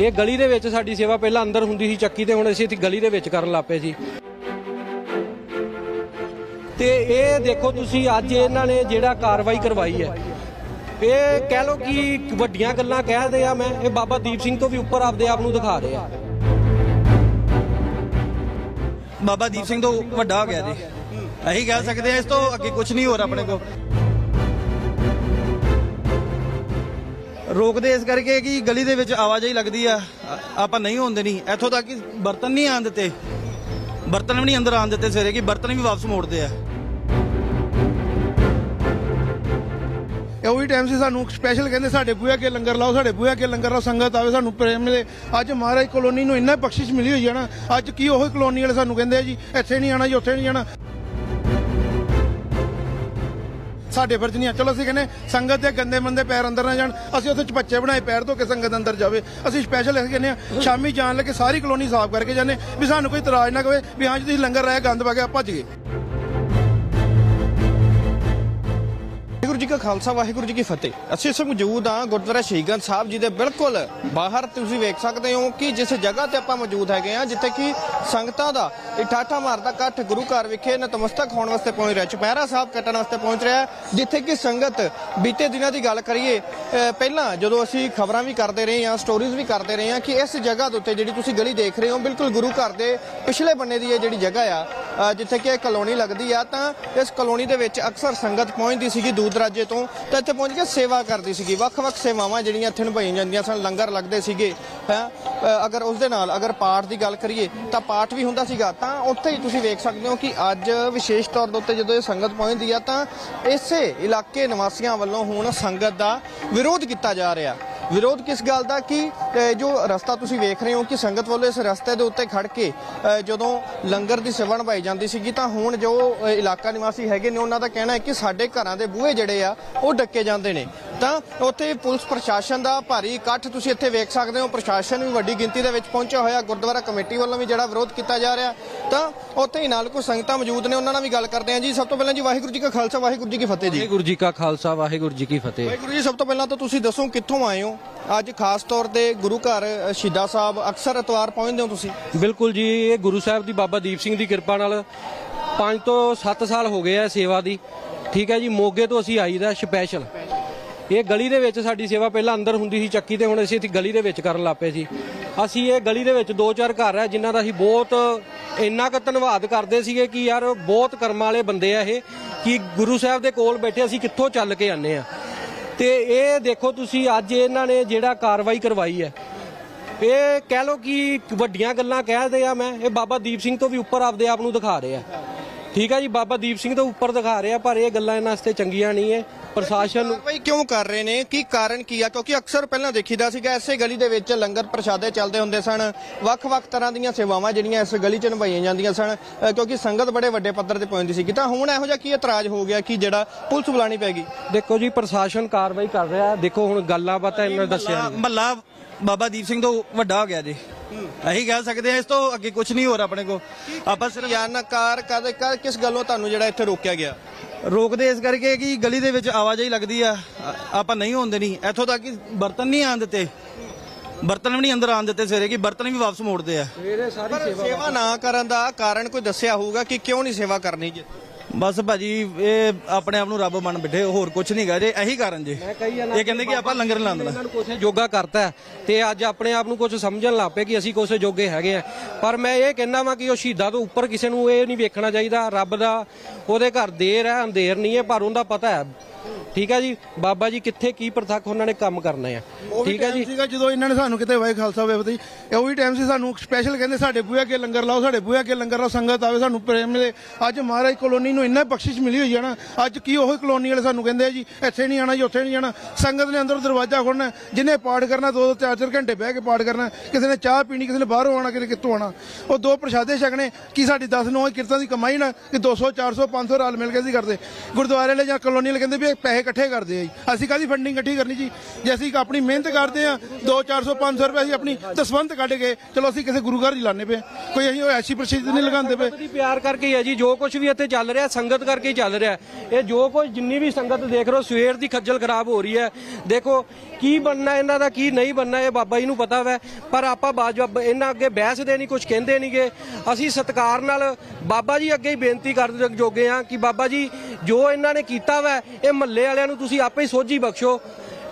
ਇਹ ਗਲੀ ਦੇ ਵਿੱਚ ਸਾਡੀ ਸੇਵਾ ਪਹਿਲਾਂ ਅੰਦਰ ਹੁੰਦੀ ਸੀ ਚੱਕੀ ਤੇ ਹੁਣ ਅਸੀਂ ਇੱਥੇ ਗਲੀ ਦੇ ਵਿੱਚ ਕਰਨ ਲੱਪੇ ਸੀ। ਤੇ ਇਹ ਦੇਖੋ ਤੁਸੀਂ, ਅੱਜ ਇਹਨਾਂ ਨੇ ਜਿਹੜਾ ਕਾਰਵਾਈ ਕਰਵਾਈ ਹੈ। ਇਹ ਕਹਿ ਲੋ ਕਿ ਵੱਡੀਆਂ ਗੱਲਾਂ ਕਹਿਦੇ ਆ ਮੈਂ, ਇਹ ਬਾਬਾ ਦੀਪ ਸਿੰਘ ਤੋਂ ਵੀ ਉੱਪਰ ਆਪਦੇ ਆਪ ਨੂੰ ਦਿਖਾ ਰਹੇ ਆ। ਬਾਬਾ ਦੀਪ ਸਿੰਘ ਤੋਂ ਵੱਡਾ ਹੋ ਗਿਆ ਜੀ। ਅਸੀਂ ਕਹਿ ਸਕਦੇ ਹਾਂ ਇਸ ਤੋਂ ਅੱਗੇ ਕੁਝ ਨਹੀਂ ਹੋਰ ਆਪਣੇ ਕੋਲ। ਰੋਕਦੇ ਇਸ ਕਰਕੇ ਕਿ ਗਲੀ ਦੇ ਵਿੱਚ ਆਵਾਜਾਈ ਲੱਗਦੀ ਆ। ਆਪਾਂ ਨਹੀਂ ਹੁੰਦੇ ਦੇਣੀ ਇੱਥੋਂ ਤੱਕ ਕਿ ਬਰਤਨ ਨਹੀਂ ਆਣ ਦਿੱਤੇ। ਬਰਤਨ ਵੀ ਨਹੀਂ ਅੰਦਰ ਆਣ ਦਿੱਤੇ ਸਵੇਰੇ ਕਿ ਬਰਤਨ ਵੀ ਵਾਪਸ ਮੋੜਦੇ ਆ। ਇਹ ਉਹੀ ਟਾਈਮ ਸੀ ਸਾਨੂੰ ਸਪੈਸ਼ਲ ਕਹਿੰਦੇ ਸਾਡੇ ਬੂਹੇ ਅੱਗੇ ਲੰਗਰ ਲਾਓ, ਸਾਡੇ ਬੂਹੇ ਅੱਗੇ ਲੰਗਰ ਲਾਓ, ਸੰਗਤ ਆਵੇ, ਸਾਨੂੰ ਪ੍ਰੇਮ ਮਿਲੇ। ਅੱਜ ਮਹਾਰਾਜ ਕਲੋਨੀ ਨੂੰ ਇੰਨਾ ਬਖਸ਼ਿਸ਼ ਮਿਲੀ ਹੋਈ ਹੈ ਨਾ, ਅੱਜ ਕੀ ਉਹ ਕਲੋਨੀ ਵਾਲੇ ਸਾਨੂੰ ਕਹਿੰਦੇ ਆ ਜੀ, ਇੱਥੇ ਨਹੀਂ ਆਣਾ ਜੀ, ਉੱਥੇ ਨਹੀਂ ਜਾਣਾ। ਸਾਡੇ ਫਰਜ਼ ਨਹੀਂ ਆ ਚਲੋ ਅਸੀਂ ਕਹਿੰਦੇ, ਸੰਗਤ ਦੇ ਗੰਦੇ ਮੰਦੇ ਪੈਰ ਅੰਦਰ ਨਾ ਜਾਣ। ਅਸੀਂ ਉੱਥੇ ਚਪੱਚੇ ਬਣਾਏ ਪੈਰ ਧੋ ਕੇ ਸੰਗਤ ਅੰਦਰ ਜਾਵੇ। ਅਸੀਂ ਸਪੈਸ਼ਲ ਅਸੀਂ ਕਹਿੰਦੇ ਆ ਸ਼ਾਮੀ ਜਾਣ ਲੱਗੇ ਸਾਰੀ ਕਲੋਨੀ ਸਾਫ਼ ਕਰਕੇ ਜਾਂਦੇ। ਵੀ ਸਾਨੂੰ ਕੋਈ ਇਤਰਾਜ਼ ਨਾ ਕਵੇ ਵੀ ਹਾਂ ਜੀ, ਤੁਸੀਂ ਲੰਗਰ ਰਾਇਆ ਗੰਦ ਪਾ ਕੇ ਭੱਜ ਗਏ। ਵਾਹਿਗੁਰੂ ਜੀ ਕਾ ਖਾਲਸਾ ਵਾਹਿਗੁਰੂ ਜੀ ਕੀ ਫਤਿਹ। ਅਸੀਂ ਇਸ ਮੌਜੂਦ ਹਾਂ ਗੁਰਦੁਆਰਾ ਸ਼ਹੀਦਗੰਜ ਸਾਹਿਬ ਜੀ ਦੇ ਬਿਲਕੁਲ ਬਾਹਰ। ਤੁਸੀਂ ਵੇਖ ਸਕਦੇ ਹੋ ਕਿ ਜਿਸ ਜਗ੍ਹਾ ਤੇ ਆਪਾਂ ਮੌਜੂਦ ਹੈਗੇ ਹਾਂ ਜਿੱਥੇ ਕਿ ਸੰਗਤਾਂ ਦਾ ਇਠਾਠਾ ਮਾਰਦਾ ਇਕੱਠ ਗੁਰੂ ਘਰ ਵਿਖੇ ਨਤਮਸਤਕ ਹੋਣ ਵਾਸਤੇ ਪਹੁੰਚ ਰਿਹਾ ਚੁਪਹਿਰਾ ਸਾਹਿਬ ਕੱਟਣ ਵਾਸਤੇ ਪਹੁੰਚ ਰਿਹਾ ਜਿੱਥੇ ਕਿ ਸੰਗਤ ਬੀਤੇ ਦਿਨਾਂ ਦੀ ਗੱਲ ਕਰੀਏ ਅ, ਪਹਿਲਾਂ ਜਦੋਂ ਅਸੀਂ ਖਬਰਾਂ ਵੀ ਕਰਦੇ ਰਹੇ ਹਾਂ ਸਟੋਰੀਜ਼ ਵੀ ਕਰਦੇ ਰਹੇ ਹਾਂ ਕਿ ਇਸ ਜਗ੍ਹਾ ਦੇ ਉੱਤੇ ਜਿਹੜੀ ਤੁਸੀਂ ਗਲੀ ਦੇਖ ਰਹੇ ਹੋ ਬਿਲਕੁਲ ਗੁਰੂ ਘਰ ਦੇ ਪਿਛਲੇ ਬੰਨੇ ਦੀ ਇਹ ਜਿਹੜੀ ਜਗ੍ਹਾ ਆ ਜਿੱਥੇ ਕਿ ਇਹ ਕਲੋਨੀ ਲੱਗਦੀ ਆ ਤਾਂ ਇਸ ਕਲੋਨੀ ਦੇ ਵਿੱਚ ਅਕਸਰ ਸੰਗਤ ਪਹੁੰਚਦੀ ਸੀਗੀ ਦੂਰ ਦਰਾਜੇ ਤੋਂ ਤਾਂ ਇੱਥੇ ਪਹੁੰਚ ਕੇ ਸੇਵਾ ਕਰਦੀ ਸੀਗੀ। ਵੱਖ-ਵੱਖ ਸੇਵਾਵਾਂ ਜਿਹੜੀਆਂ ਇੱਥੇ ਨਿਭਾਈਆਂ ਜਾਂਦੀਆਂ ਸਨ, ਲੰਗਰ ਲੱਗਦੇ ਸੀਗੇ, ਹੈ। ਅਗਰ ਉਸ ਦੇ ਨਾਲ ਅਗਰ ਪਾਠ ਦੀ ਗੱਲ ਕਰੀਏ, ਤਾਂ ਪਾਠ ਵੀ ਹੁੰਦਾ ਸੀਗਾ। ਤਾਂ ਉੱਥੇ ਹੀ ਤੁਸੀਂ ਵੇਖ ਸਕਦੇ ਹੋ ਕਿ ਅੱਜ ਵਿਸ਼ੇਸ਼ ਤੌਰ ਦੇ ਉੱਤੇ ਜਦੋਂ ਇਹ ਸੰਗਤ ਪਹੁੰਚਦੀ ਆ, ਤਾਂ ਇਸੇ ਇਲਾਕੇ ਨਿਵਾਸੀਆਂ ਵੱਲੋਂ ਹੁਣ ਸੰਗਤ ਦਾ ਵਿਰੋਧ ਕੀਤਾ ਜਾ ਰਿਹਾ। ਵਿਰੋਧ ਕਿਸ ਗੱਲ ਦਾ? ਕਿ ਜੋ ਰਸਤਾ ਤੁਸੀਂ ਵੇਖ ਰਹੇ ਹੋ ਕਿ ਸੰਗਤ ਵੱਲੋਂ ਇਸ ਰਸਤੇ ਦੇ ਉੱਤੇ ਖੜ ਕੇ ਜਦੋਂ ਲੰਗਰ ਦੀ ਸੇਵਾ ਨਿਭਾਈ ਜਾਂਦੀ ਸੀਗੀ ਤਾਂ ਹੁਣ ਜੋ ਇਲਾਕਾ ਨਿਵਾਸੀ ਹੈਗੇ ਨੇ ਉਹਨਾਂ ਦਾ ਕਹਿਣਾ ਹੈ ਕਿ ਸਾਡੇ ਘਰਾਂ ਦੇ ਬੂਹੇ ਜਿਹੜੇ ਆ ਉਹ ਡੱਕੇ ਜਾਂਦੇ ਨੇ। ਤਾਂ ਉੱਥੇ ਪੁਲਿਸ ਪ੍ਰਸ਼ਾਸਨ ਦਾ ਭਾਰੀ ਇਕੱਠ ਤੁਸੀਂ ਇੱਥੇ ਵੇਖ ਸਕਦੇ ਹੋ। ਪ੍ਰਸ਼ਾਸਨ ਵੀ ਵੱਡੀ ਗਿਣਤੀ ਦੇ ਵਿੱਚ ਪਹੁੰਚਿਆ ਹੋਇਆ। ਗੁਰਦੁਆਰਾ ਕਮੇਟੀ ਵੱਲੋਂ ਵੀ ਜਿਹੜਾ ਵਿਰੋਧ ਕੀਤਾ ਜਾ ਰਿਹਾ। ਤਾਂ ਉੱਥੇ ਹੀ ਨਾਲ ਕੋਈ ਸੰਗਤਾਂ ਮੌਜੂਦ ਨੇ ਉਹਨਾਂ ਨਾਲ ਵੀ ਗੱਲ ਕਰਦੇ ਹਾਂ ਜੀ। ਸਭ ਤੋਂ ਪਹਿਲਾਂ ਜੀ ਵਾਹਿਗੁਰੂ ਜੀ ਕਾ ਖਾਲਸਾ ਵਾਹਿਗੁਰੂ ਜੀ ਕੀ ਫਤਿਹ ਜੀ। ਵਾਹਿਗੁਰੂ ਜੀ ਕਾ ਖਾਲਸਾ ਵਾਹਿਗੁਰੂ ਜੀ ਕੀ ਫਤਿਹ। ਵਾਹਿਗੁਰੂ ਜੀ ਸਭ ਤੋਂ ਪਹਿਲਾਂ ਤਾਂ ਤੁਸੀਂ ਦੱਸੋ ਕਿੱਥੋਂ ਆਏ ਹੋ? ਅੱਜ ਖਾਸ ਤੌਰ ਤੇ ਗੁਰੂ ਘਰ ਅ, ਸਾਹਿਬ ਅਕਸਰ ਇਤਵਾਰ ਪਹੁੰਚਦੇ ਹੋ ਤੁਸੀਂ? ਬਿਲਕੁਲ ਜੀ ਇਹ ਗੁਰੂ ਸਾਹਿਬ ਦੀ ਬਾਬਾ ਦੀਪ ਸਿੰਘ ਦੀ ਕਿਰਪਾ ਨਾਲ 5 ਤੋਂ 7 ਸਾਲ ਹੋ ਗਏ ਆ ਸੇਵਾ ਦੀ। ਠੀਕ ਹੈ ਜੀ ਮੋਗੇ ਤੋਂ ਅਸੀਂ ਆਈਦਾ ਸਪੈਸ਼ਲ ਇਹ ਗਲੀ ਦੇ ਵਿੱਚ ਸਾਡੀ ਸੇਵਾ ਪਹਿਲਾਂ ਅੰਦਰ ਹੁੰਦੀ ਸੀ ਚੱਕੀ ਤੇ ਹੁਣ ਅਸੀਂ ਇੱਥੇ ਗਲੀ ਦੇ ਵਿੱਚ ਕਰਨ ਲੱਪੇ ਸੀ। ਅਸੀਂ ਇਹ ਗਲੀ ਦੇ ਵਿੱਚ ਦੋ ਚਾਰ ਘਰ ਆ ਜਿਨ੍ਹਾਂ ਦਾ ਅਸੀਂ ਬਹੁਤ ਇੰਨਾ ਕੁ ਧੰਨਵਾਦ ਕਰਦੇ ਸੀਗੇ ਕਿ ਯਾਰ ਬਹੁਤ ਕਰਮਾਂ ਵਾਲੇ ਬੰਦੇ ਆ ਇਹ ਕਿ ਗੁਰੂ ਸਾਹਿਬ ਦੇ ਕੋਲ ਬੈਠੇ ਅਸੀਂ ਕਿੱਥੋਂ ਚੱਲ ਕੇ ਆਨੇ ਆ। ਤੇ ਇਹ ਦੇਖੋ ਤੁਸੀਂ, ਅੱਜ ਇਹਨਾਂ ਨੇ ਜਿਹੜਾ ਕਾਰਵਾਈ ਕਰਵਾਈ ਹੈ। ਇਹ ਕਹਿ ਲੋ ਕਿ ਵੱਡੀਆਂ ਗੱਲਾਂ ਕਹਿਦੇ ਆ ਮੈਂ। ਇਹ ਬਾਬਾ ਦੀਪ ਸਿੰਘ ਤੋਂ ਵੀ ਉੱਪਰ ਆਪਦੇ ਆਪ ਨੂੰ ਦਿਖਾ ਰਹੇ ਆ। ਠੀਕ ਆ ਜੀ, ਬਾਬਾ ਦੀਪ ਸਿੰਘ ਤੋਂ ਉੱਪਰ ਦਿਖਾ ਰਹੇ ਆ, ਪਰ ਇਹ ਗੱਲਾਂ ਇਹਨਾਂ ਵਾਸਤੇ ਚੰਗੀਆਂ ਨਹੀਂ ਹੈ ਪ੍ਰਸ਼ਾਸਨ ਨੂੰ ਭਾਈ ਕਿਉਂ ਕਰ ਰਹੇ ਨੇ? ਕੀ ਕਾਰਨ ਕੀ ਆ? ਕਿਉਂਕਿ ਅਕਸਰ ਪਹਿਲਾਂ ਦੇਖੀਦਾ ਸੀਗਾ ਐਸੇ ਗਲੀ ਦੇ ਵਿੱਚ ਲੰਗਰ ਪ੍ਰਸ਼ਾਦੇ ਚੱਲਦੇ ਹੁੰਦੇ ਸਨ। ਵੱਖ-ਵੱਖ ਤਰ੍ਹਾਂ ਦੀਆਂ ਸੇਵਾਵਾਂ ਜਿਹੜੀਆਂ ਇਸ ਗਲੀ 'ਚ ਨਿਭਾਈਆਂ ਜਾਂਦੀਆਂ ਸਨ। ਕਿਉਂਕਿ ਸੰਗਤ ਬੜੇ ਵੱਡੇ ਪੱਧਰ ਤੇ ਪਹੁੰਚਦੀ ਸੀ। ਤਾਂ ਹੁਣ ਇਹੋ ਜਿਹਾ ਕੀ ਇਤਰਾਜ਼ ਹੋ ਗਿਆ ਕਿ ਜਿਹੜਾ ਪੁਲਿਸ ਬੁਲਾਣੀ ਪੈ ਗਈ? ਦੇਖੋ ਜੀ ਪ੍ਰਸ਼ਾਸਨ ਕਾਰਵਾਈ ਕਰ ਰਿਹਾ। ਦੇਖੋ ਹੁਣ ਗੱਲਾਂ ਬਾਤਾਂ ਇਹਨਾਂ ਨੇ ਦੱਸਿਆ ਮੱਲਾ ਬਾਬਾ ਦੀਪ ਸਿੰਘ ਤੋਂ ਵੱਡਾ ਹੋ ਗਿਆ ਜੀ। ਅਸੀਂ ਕਹਿ ਸਕਦੇ ਹਾਂ ਇਸ ਤੋਂ ਅੱਗੇ ਕੁਝ ਨਹੀਂ ਹੋਰ ਆਪਣੇ ਕੋਲ। ਆਪਾਂ ਸਿਰਫ ਯਾਨਕਾਰ ਕਦ ਕਿਸ ਗੱਲੋਂ ਤੁਹਾਨੂੰ ਜਿਹੜਾ ਇੱਥੇ ਰੋਕਿਆ ਗਿਆ? ਰੋਕਦੇ ਇਸ ਕਰਕੇ ਕਿ ਗਲੀ ਦੇ ਵਿੱਚ ਆਵਾਜਾਈ ਲੱਗਦੀ ਆ। ਆਪਾਂ ਨਹੀਂ ਹੁੰਦੇ ਨਹੀਂ। ਇੱਥੋਂ ਤੱਕ ਕਿ ਬਰਤਨ ਨਹੀਂ ਆਣ ਦਿੱਤੇ। ਬਰਤਨ ਵੀ ਨਹੀਂ ਅੰਦਰ ਆਣ ਦਿੱਤੇ ਸਵੇਰੇ ਕਿ ਬਰਤਨ ਵੀ ਵਾਪਸ ਮੋੜਦੇ ਆ। ਸੇਵਾ ਨਾ ਕਰਨ ਦਾ ਕਾਰਨ ਕੋਈ ਦੱਸਿਆ ਹੋਊਗਾ ਕਿ ਕਿਉਂ ਨਹੀਂ ਸੇਵਾ ਕਰਨੀ ਜੀ? ਬਸ ਭਾਜੀ ਇਹ ਆਪਣੇ ਆਪ ਨੂੰ ਰੱਬ ਮੰਨ ਬਿਠੇ ਹੋਰ ਕੁਝ ਨਹੀਂ ਗਾ ਜੇ ਇਹੀ ਕਾਰਨ ਜੇ। ਇਹ ਕਹਿੰਦੇ ਕਿ ਆਪਾਂ ਲੰਗਰ ਲਾ ਦੇਣਾ ਇਹਨਾਂ ਨੂੰ ਕੁਛ ਯੋਗਾ ਕਰਤਾ ਹੈ ਤੇ ਅੱਜ ਆਪਣੇ ਆਪ ਨੂੰ ਕੁਝ ਸਮਝਣ ਲੱਗ ਪਏ ਕਿ ਅਸੀਂ ਕੁਛ ਜੋਗੇ ਹੈਗੇ ਆ ਪਰ ਮੈਂ ਇਹ ਕਹਿੰਦਾ ਵਾਂ ਕਿ ਉਹ ਸ਼ਹੀਦਾਂ ਤੋਂ ਉੱਪਰ ਕਿਸੇ ਨੂੰ ਇਹ ਨਹੀਂ ਵੇਖਣਾ ਚਾਹੀਦਾ। ਰੱਬ ਦਾ ਉਹਦੇ ਘਰ ਦੇਰ ਹੈ ਅੰਧੇਰ ਨਹੀਂ ਹੈ ਪਰ ਉਹਦਾ ਪਤਾ ਹੈ। ਠੀਕ ਹੈ ਜੀ? ਬਾਬਾ ਜੀ ਕਿੱਥੇ ਕੀ ਪ੍ਰਤੱਖ ਉਹਨਾਂ ਨੇ ਕੰਮ ਕਰਨੇ ਆ? ਠੀਕ ਹੈ ਜੀ? ਸੀਗਾ ਜਦੋਂ ਇਹਨਾਂ ਨੇ ਸਾਨੂੰ ਕਿਤੇ ਵਾਹਿ ਖਾਲਸਾ ਵੇ ਬਤੀ ਇਹ ਉਹੀ ਟਾਈਮ ਸੀ ਸਾਨੂੰ ਸਪੈਸ਼ਲ ਕਹਿੰਦੇ ਸਾਡੇ ਬੂਹੇ ਅੱਗੇ ਲੰਗਰ ਲਾਓ ਸਾਡੇ ਬੂਹੇ ਅੱਗੇ ਲੰਗਰ ਲਾਓ ਸੰਗਤ ਆਵੇ ਸਾਨੂੰ ਪ੍ਰੇਮ ਮਿਲੇ। ਅੱਜ ਮਹਾਰਾਜ ਕਲੋਨੀ ਨੂੰ ਇੰਨਾ ਬਖਸ਼ਿਸ਼ ਮਿਲੀ ਹੋਈ ਹੈ ਨਾ ਅੱਜ ਕੀ ਉਹ ਕਲੋਨੀ ਵਾਲੇ ਸਾਨੂੰ ਕਹਿੰਦੇ ਆ ਜੀ ਇੱਥੇ ਨਹੀਂ ਆਣਾ ਜੀ ਉੱਥੇ ਨਹੀਂ ਜਾਣਾ ਸੰਗਤ ਨੇ ਅੰਦਰ ਦਰਵਾਜ਼ਾ ਖੋਲਣਾ ਜਿਹਨੇ ਪਾਠ ਕਰਨਾ ਦੋ ਦੋ ਚਾਰ ਚਾਰ ਘੰਟੇ ਬਹਿ ਕੇ ਪਾਠ ਕਰਨਾ ਕਿਸੇ ਨੇ ਚਾਹ ਪੀਣੀ ਕਿਸੇ ਨੇ ਬਾਹਰੋਂ ਆਣਾ ਕਿਸੇ ਨੇ ਕਿੱਥੋਂ ਆਣਾ ਉਹ ਦੋ ਪ੍ਰਸ਼ਾਦੇ ਛਕਣੇ ਕੀ ਸਾਡੀ 10 9 ਕੀਰਤਾਂ ਦੀ ਕਮਾਈ ਨਾ ਕਿ 200 400 500 ਰਾਲ ਮਿਲ ਕੇ ਸੀ ਕਰਦੇ। ਗੁਰਦੁਆਰੇ ਵਾਲੇ ਜਾਂ ਕਲੋਨੀ ਵਾਲੇ ਕਹਿੰਦੇ ਵੀ ਇਹ ਪੈਸੇ ਇਕੱਠੇ ਕਰਦੇ ਆ ਜੀ। ਅਸੀਂ ਕਾਦੀ ਫੰਡਿੰਗ ਇਕੱਠੀ ਕਰਨੀ ਜੀ? ਜੇ ਅਸੀਂ ਆਪਣੀ ਮਿਹਨਤ ਕਰਦੇ ਆ 2 400 500 ਰੁਪਏ ਅਸੀਂ ਆਪਣੀ ਦਸਵੰਤ ਕੱਢ ਕੇ, ਚਲੋ ਅਸੀਂ ਕਿਸੇ ਗੁਰੂ ਘਰ ਹੀ ਲਾਣੇ ਪਏ। ਕੋਈ ਅਸੀਂ ਉਹ ਐਸੀ ਪ੍ਰਸਿੱਧ ਨਹੀਂ ਲਗਾਉਂਦੇ ਪਏ। ਦੀ ਪਿਆਰ ਕਰਕੇ ਹੀ ਹੈ ਜੀ, ਜੋ ਕੁਝ ਵੀ ਇੱਥੇ ਚੱਲ ਰਿਹਾ, ਸੰਗਤ ਕਰਕੇ ਹੀ ਚੱਲ ਰਿਹਾ ਇਹ ਜੋ ਕੁਝ ਜਿੰਨੀ ਵੀ ਸੰਗਤ ਦੇਖ ਰਹੇ ਹੋ, ਸਵੇਰ ਦੀ ਖੱਜਲ ਖਰਾਬ ਹੋ ਰਹੀ ਹੈ। ਦੇਖੋ, ਕੀ ਬਣਨਾ ਇਹਨਾਂ ਦਾ, ਕੀ ਨਹੀਂ ਬਣਨਾ, ਇਹ ਬਾਬਾ ਜੀ ਨੂੰ ਪਤਾ ਵੈ। ਪਰ ਆਪਾਂ ਬਾਜਵਾ ਇਹਨਾਂ ਅੱਗੇ ਬਹਿਸਦੇ ਨਹੀਂ ਕੁਝ ਕਹਿੰਦੇ ਨਹੀਂਗੇ ਅਸੀਂ ਸਤਿਕਾਰ ਨਾਲ ਬਾਬਾ ਜੀ ਅੱਗੇ ਹੀ ਬੇਨਤੀ ਕਰਨ ਜੋਗੇ ਆ ਕਿ ਬਾਬਾ ਜੀ ਜੋ ਇਹਨਾਂ ਨੇ ਕੀਤਾ ਵੈ ਇਹ ਮਹੱਲੇ ਵਾਲਿਆਂ ਨੂੰ ਤੁਸੀਂ ਆਪੇ ਹੀ ਸੋਝੀ ਬਖਸ਼ੋ।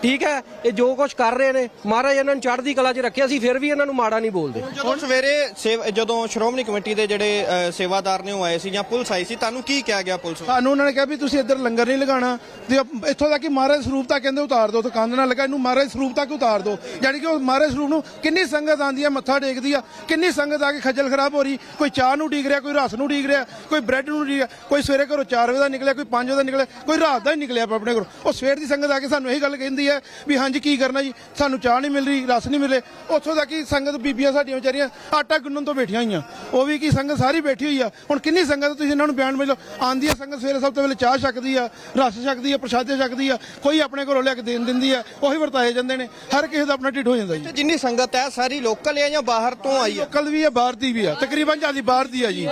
ਠੀਕ ਹੈ ਇਹ ਜੋ ਕੁਝ ਕਰ ਰਹੇ ਨੇ ਮਹਾਰਾਜ ਇਹਨਾਂ ਨੂੰ ਚੜ੍ਹਦੀ ਕਲਾ 'ਚ ਰੱਖਿਆ ਸੀ ਫਿਰ ਵੀ ਇਹਨਾਂ ਨੂੰ ਮਾੜਾ ਨਹੀਂ ਬੋਲਦੇ। ਜਦੋਂ ਸਵੇਰੇ ਸੇਵ- ਜਦੋਂ ਸ਼੍ਰੋਮਣੀ ਕਮੇਟੀ ਦੇ ਜਿਹੜੇ ਸੇਵਾਦਾਰ ਨੇ ਉਹ ਆਏ ਸੀ ਜਾਂ ਪੁਲਿਸ ਆਈ ਸੀ ਤੁਹਾਨੂੰ ਕੀ ਕਿਹਾ ਗਿਆ ਪੁਲਿਸ? ਸਾਨੂੰ ਉਹਨਾਂ ਨੇ ਕਿਹਾ ਵੀ ਤੁਸੀਂ ਇੱਧਰ ਲੰਗਰ ਨਹੀਂ ਲਗਾਉਣਾ। ਤੇ ਇੱਥੋਂ ਤੱਕ ਕਿ ਮਹਾਰਾਜ ਸਰੂਪ ਤੱਕ ਕਹਿੰਦੇ ਉਤਾਰ ਦਿਓ ਤੇ ਕੰਧ ਨਾਲ ਲੱਗਾ ਇਹਨੂੰ ਮਹਾਰਾਜ ਸਰੂਪ ਤੱਕ ਉਤਾਰ ਦਿਓ। ਜਾਣੀ ਕਿ ਉਹ ਮਹਾਰਾਜ ਸਰੂਪ ਨੂੰ ਕਿੰਨੀ ਸੰਗਤ ਆਂਦੀ ਆ ਮੱਥਾ ਟੇਕਦੀ ਆ ਕਿੰਨੀ ਸੰਗਤ ਆ ਕੇ ਖੱਜਲ ਖਰਾਬ ਹੋ ਰਹੀ ਕੋਈ ਚਾਹ ਨੂੰ ਡੀਕ ਰਿਹਾ ਕੋਈ ਰਸ ਨੂੰ ਡੀਕ ਰਿਹਾ ਕੋਈ ਬ੍ਰੈਡ ਨੂੰ ਡੀਕ ਰਿਹਾ ਕੋਈ ਸਵੇਰੇ ਘਰੋਂ 4 ਵਜੇ ਦਾ ਨਿਕਲਿਆ ਕੋਈ 5 ਵਜੇ ਦਾ ਨਿਕਲਿਆ ਕੋਈ ਰਾਤ ਦਾ ਹੀ ਨਿਕਲਿਆ ਆਪਣੇ ਘਰੋਂ ਉਹ ਸਵੇਰ ਦੀ ਸੰਗਤ ਆ ਕੇ ਸਾਨੂੰ ਇਹੀ ਗੱਲ ਕਹਿੰਦੀ ਹੈ ਵੀ ਹਾਂਜੀ ਕੀ ਕਰਨਾ ਜੀ? ਸਾਨੂੰ ਚਾਹ ਨਹੀਂ ਮਿਲ ਰਹੀ ਰਸ ਨਹੀਂ ਮਿਲੇ। ਉੱਥੋਂ ਤੱਕ ਕਿ ਸੰਗਤ ਬੀਬੀਆਂ ਸਾਡੀਆਂ ਵਿਚਾਰੀਆਂ ਆਟਾ ਗੁੰਨਣ ਤੋਂ ਬੈਠੀਆਂ ਹੋਈਆਂ। ਉਹ ਵੀ ਕੀ ਸੰਗਤ ਸਾਰੀ ਬੈਠੀ ਹੋਈ ਆ। ਹੁਣ ਕਿੰਨੀ ਸੰਗਤ ਤੁਸੀਂ ਇਹਨਾਂ ਨੂੰ ਬਿਆਨ ਮਿਲੋ? ਆਂਦੀ ਆ ਸੰਗਤ ਸਵੇਰੇ ਸਭ ਤੋਂ ਪਹਿਲੇ ਚਾਹ ਛਕਦੀ ਆ ਰਸ ਛਕਦੀ ਆ ਪ੍ਰਸ਼ਾਦੇ ਛਕਦੀ ਆ। ਕੋਈ ਆਪਣੇ ਘਰੋਂ ਲਿਆ ਕੇ ਦੇਣ ਦਿੰਦੀ ਆ ਉਹੀ ਵਰਤਾਏ ਜਾਂਦੇ ਨੇ। ਹਰ ਕਿਸੇ ਦਾ ਆਪਣਾ ਢਿੱਡ ਹੋ ਜਾਂਦਾ ਜੀ। ਜਿੰਨੀ ਸੰਗਤ ਹੈ ਸਾਰੀ ਲੋਕਲ ਹੈ ਜਾਂ ਬਾਹਰ ਤੋਂ ਆਈ ਹੈ ਲੋਕਲ ਵੀ ਆ ਬਾਹਰ ਦੀ ਵੀ ਆ। ਤਕਰੀਬਨ ਜਿਆਦੀ ਬਾਹਰ ਦੀ ਆ ਜੀ।